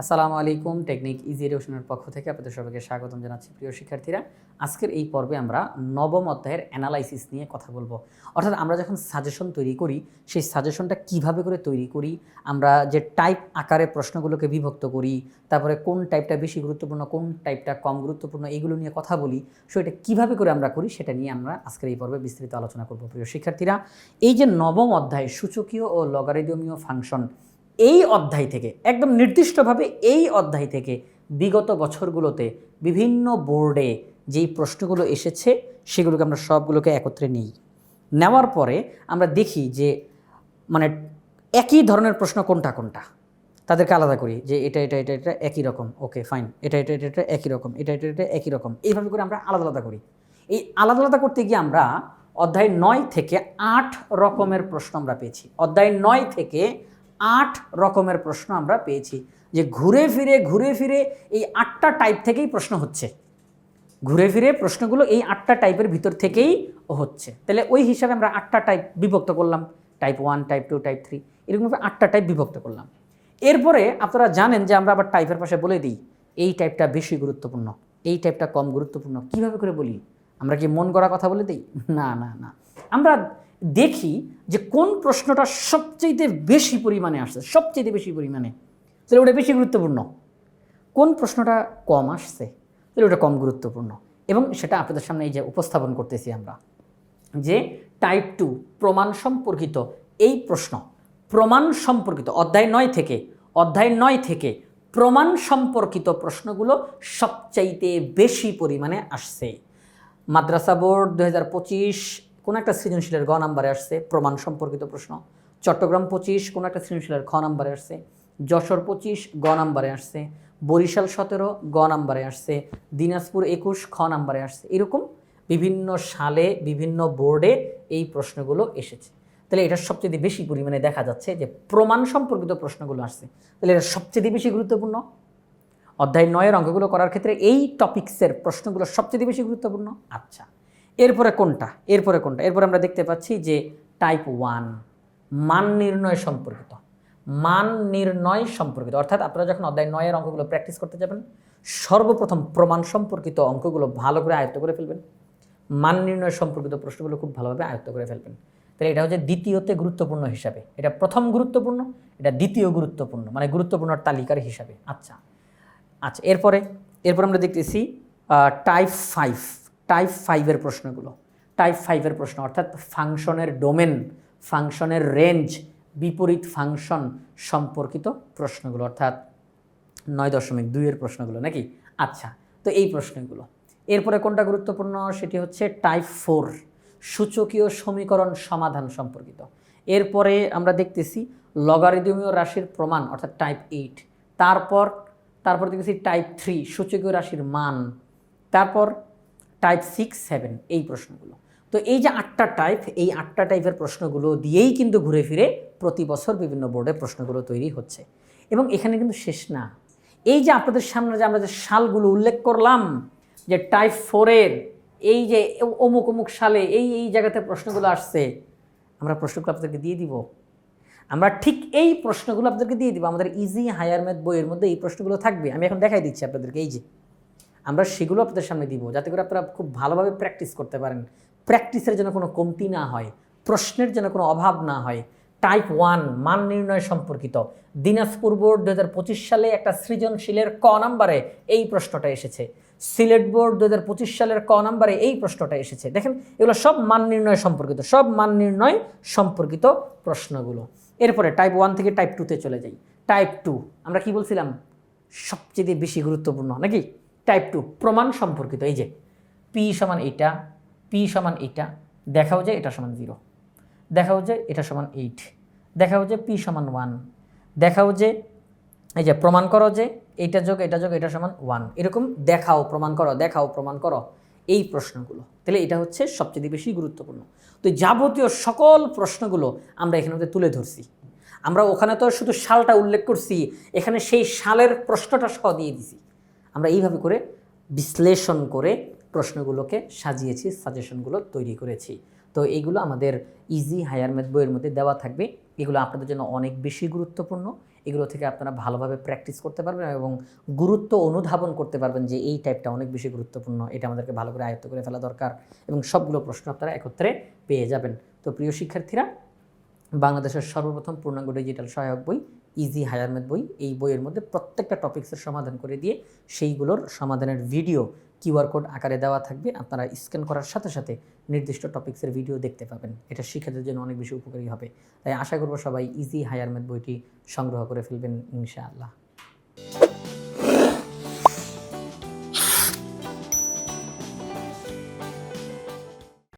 আসসালামু আলাইকুম, technique easy এডুকেশনের পক্ষ থেকে আপনাদের সবাইকে স্বাগতম জানাচ্ছি প্রিয় শিক্ষার্থীরা। আজকের এই পর্বে আমরা নবম অধ্যায়ের অ্যানালাইসিস নিয়ে কথা বলব। অর্থাৎ আমরা যখন সাজেশন তৈরি করি, সেই সাজেশনটা কীভাবে করে তৈরি করি, আমরা যে টাইপ আকারে প্রশ্নগুলোকে বিভক্ত করি, তারপরে কোন টাইপটা বেশি গুরুত্বপূর্ণ, কোন টাইপটা কম গুরুত্বপূর্ণ এইগুলো নিয়ে কথা বলি সো এটা কীভাবে করে আমরা করি, সেটা নিয়ে আমরা আজকের এই পর্বে বিস্তৃত আলোচনা করব প্রিয় শিক্ষার্থীরা। এই যে নবম অধ্যায় সূচকীয় ও লগারিদমীয় ফাংশন এই অধ্যায় থেকে, একদম নির্দিষ্টভাবে এই অধ্যায় থেকে বিগত বছরগুলোতে বিভিন্ন বোর্ডে যেই প্রশ্নগুলো এসেছে, সেগুলোকে আমরা সবগুলোকে একত্রে নিই। নেওয়ার পরে আমরা দেখি যে মানে একই ধরনের প্রশ্ন কোনটা কোনটা? তাদেরকে আলাদা করি যে এটা এটা এটা এটা একই রকম, ওকে, ফাইন। এটা এটা এটা এটা একই রকম, এটা এটা এটা একই রকম, এইভাবে করে আমরা আলাদা আলাদা করি। এই আলাদা আলাদা করতে গিয়ে আমরা অধ্যায় নয় থেকে আট রকমের প্রশ্ন আমরা পেয়েছি। অধ্যায় নয় থেকে আট রকমের প্রশ্ন আমরা পেয়েছি। যে ঘুরে ফিরে ঘুরে ফিরে এই আটটা টাইপ থেকেই প্রশ্ন হচ্ছে। ঘুরে ফিরে প্রশ্নগুলো এই আটটা টাইপের ভিতর থেকেই হচ্ছে। তাহলে ওই হিসাবে আমরা আটটা টাইপ বিভক্ত করলাম। Type one type two type three এরকমভাবে আটটা টাইপ বিভক্ত করলাম। এরপরে আপনারা জানেন যে আমরা আবার টাইপের পাশে বলে দিই, এই টাইপটা বেশি গুরুত্বপূর্ণ, এই টাইপটা কম গুরুত্বপূর্ণ। কীভাবে করে বলি? আমরা কি মন গড়া কথা বলে দিই? না না না। আমরা দেখি যে কোন প্রশ্নটা সবচেয়ে বেশি পরিমাণে আসছে সবচেয়ে বেশি পরিমাণে। তাহলে ওটা বেশি গুরুত্বপূর্ণ। কোন প্রশ্নটা কম আসছে, তাহলে ওটা কম গুরুত্বপূর্ণ। এবং সেটা আপনাদের সামনে এই যে উপস্থাপন করতেছি আমরা, যে টাইপ টু প্রমাণ সম্পর্কিত এই প্রশ্ন, প্রমাণ সম্পর্কিত অধ্যায় নয় থেকে, অধ্যায় নয় থেকে প্রমাণ সম্পর্কিত প্রশ্নগুলো সবচাইতে বেশি পরিমাণে আসছে। মাদ্রাসা বোর্ড দু হাজার পঁচিশ কোনো একটা সৃজনশীলের গ নাম্বারে আসছে, প্রমাণ সম্পর্কিত প্রশ্ন। চট্টগ্রাম পঁচিশ, কোনো একটা সৃজনশীলের খ নাম্বারে আসছে। যশোর পঁচিশ, গ নাম্বারে আসছে। বরিশাল সতেরো, গ নাম্বারে আসছে। দিনাজপুর একুশ, খ নাম্বারে আসছে। এরকম বিভিন্ন সালে, বিভিন্ন বোর্ডে এই প্রশ্নগুলো এসেছে। তাহলে এটা সবচেয়ে বেশি পরিমাণে দেখা যাচ্ছে যে প্রমাণ সম্পর্কিত প্রশ্নগুলো আসছে। তাহলে এটা সবচেয়ে বেশি গুরুত্বপূর্ণ। অধ্যায় নয়ের অঙ্কগুলো করার ক্ষেত্রে এই টপিক্সের প্রশ্নগুলো সবচেয়ে বেশি গুরুত্বপূর্ণ। আচ্ছা। এরপরে কোনটা? এরপরে কোনটা? এরপরে আমরা দেখতে পাচ্ছি যে টাইপ ওয়ান মান নির্ণয় সম্পর্কিত। মান নির্ণয় সম্পর্কিত। অর্থাৎ আপনারা যখন অধ্যায় নয়ের অঙ্কগুলো প্র্যাকটিস করতে যাবেন, সর্বপ্রথম প্রমাণ সম্পর্কিত অঙ্কগুলো ভালো করে আয়ত্ত করে ফেলবেন। মান নির্ণয় সম্পর্কিত প্রশ্নগুলো খুব ভালোভাবে আয়ত্ত করে ফেলবেন। তাহলে এটা হচ্ছে দ্বিতীয়তে গুরুত্বপূর্ণ হিসাবে। এটা প্রথম গুরুত্বপূর্ণ, এটা দ্বিতীয় গুরুত্বপূর্ণ মানে গুরুত্বপূর্ণ তালিকার হিসাবে। আচ্ছা। আচ্ছা এরপরে, এরপর আমরা দেখতেছি টাইপ ফাইভ টাইপ ফাইভের প্রশ্নগুলো। টাইপ ফাইভের প্রশ্ন, অর্থাৎ ফাংশনের ডোমেন ফাংশনের রেঞ্জ বিপরীত ফাংশন সম্পর্কিত প্রশ্নগুলো, অর্থাৎ নয় দশমিক দুইয়ের প্রশ্নগুলো নাকি? আচ্ছা তো এই প্রশ্নগুলো। এরপরে কোনটা গুরুত্বপূর্ণ? সেটি হচ্ছে টাইপ ফোর সূচকীয় সমীকরণ সমাধান সম্পর্কিত। এরপরে আমরা দেখতেছি লগারিদমীয় রাশির প্রমাণ, অর্থাৎ টাইপ এইট তারপর তারপর দেখতেছি টাইপ থ্রি সূচকীয় রাশির মান। তারপর টাইপ সিক্স সেভেন এই প্রশ্নগুলো। তো এই যে আটটা টাইপ এই আটটা টাইপের প্রশ্নগুলো দিয়েই কিন্তু ঘুরে ফিরে প্রতি বছর বিভিন্ন বোর্ডে প্রশ্নগুলো তৈরি হচ্ছে। এবং এখানে কিন্তু শেষ না। এই যে আপনাদের সামনে যে আমরা যে সালগুলো উল্লেখ করলাম, যে টাইপ ফোরের এই যে অমুক অমুক সালে এই এই জায়গাতে প্রশ্নগুলো আসছে, আমরা প্রশ্নগুলো আপনাদেরকে দিয়ে দিব। আমরা ঠিক এই প্রশ্নগুলো আপনাদেরকে দিয়ে দিব। আমাদের ইজি হায়ার ম্যাথ বইয়ের মধ্যে এই প্রশ্নগুলো থাকবে। আমি এখন দেখাই দিচ্ছি আপনাদেরকে, এই যে। আমরা সেগুলো আপনাদের সামনে দিব, যাতে করে আপনারা খুব ভালোভাবে প্র্যাকটিস করতে পারেন। প্র্যাকটিসের যেন কোনো কমতি না হয়, প্রশ্নের যেন কোনো অভাব না হয়। টাইপ ওয়ান মান নির্ণয় সম্পর্কিত। দিনাজপুর বোর্ড দু হাজার পঁচিশ সালে একটা সৃজনশীলের ক নাম্বারে এই প্রশ্নটা এসেছে। সিলেট বোর্ড দু হাজার পঁচিশ সালের ক নাম্বারে এই প্রশ্নটা এসেছে। দেখেন, এগুলো সব মান নির্ণয় সম্পর্কিত, সব মান নির্ণয় সম্পর্কিত প্রশ্নগুলো। এরপরে টাইপ ওয়ান থেকে টাইপ টুতে চলে যাই। টাইপ টু আমরা কি বলছিলাম? সবচেয়ে বেশি গুরুত্বপূর্ণ, নাকি? টাইপ টু প্রমাণ সম্পর্কিত, এই যে পি সমান এইটা পি সমান এইটা, দেখাও যে এটা সমান জিরো দেখাও যে এটা সমান এইট দেখাও যে পি সমান ওয়ান দেখাও যে, এই যে প্রমাণ করো যে এইটা যোগ, এটা যোগ, এটা সমান ওয়ান এরকম দেখাও, প্রমাণ করো, দেখাও, প্রমাণ করো, এই প্রশ্নগুলো। তাহলে এটা হচ্ছে সবচেয়ে বেশি গুরুত্বপূর্ণ। তো যাবতীয় সকল প্রশ্নগুলো আমরা এখানে মধ্যে তুলে ধরছি। আমরা ওখানে তো শুধু সালটা উল্লেখ করছি, এখানে সেই সালের প্রশ্নটা সহ দিয়ে দিছি। আমরা এইভাবে করে বিশ্লেষণ করে প্রশ্নগুলোকে সাজিয়েছি সাজেশনগুলো তৈরি করেছি। তো এইগুলো আমাদের ইজি হায়ার ম্যাথ বইয়ের মধ্যে দেওয়া থাকবে। এগুলো আপনাদের জন্য অনেক বেশি গুরুত্বপূর্ণ। এগুলো থেকে আপনারা ভালোভাবে প্র্যাকটিস করতে পারবেন এবং গুরুত্ব অনুধাবন করতে পারবেন যে এই টাইপটা অনেক বেশি গুরুত্বপূর্ণ। এটা আমাদেরকে ভালো করে আয়ত্ত করে ফেলা দরকার এবং সবগুলো প্রশ্ন আপনারা একত্রে পেয়ে যাবেন। তো প্রিয় শিক্ষার্থীরা বাংলাদেশের সর্বপ্রথম পূর্ণাঙ্গ ডিজিটাল সহায়ক বই ইজি হায়ারমেড বই, এই বইয়ের মধ্যে প্রত্যেকটা টপিক্সের সমাধান করে দিয়ে সেইগুলোর সমাধানের ভিডিও কিউআর কোড আকারে দেওয়া থাকবে। আপনারা স্ক্যান করার সাথে সাথে নির্দিষ্ট টপিক্সের ভিডিও দেখতে পাবেন। এটা শিক্ষার্থীদের জন্য অনেক বেশি উপকারী হবে। তাই আশা করব সবাই ইজি হায়ারমেদ বইটি সংগ্রহ করে ফেলবেন, ইনশাআল্লাহ।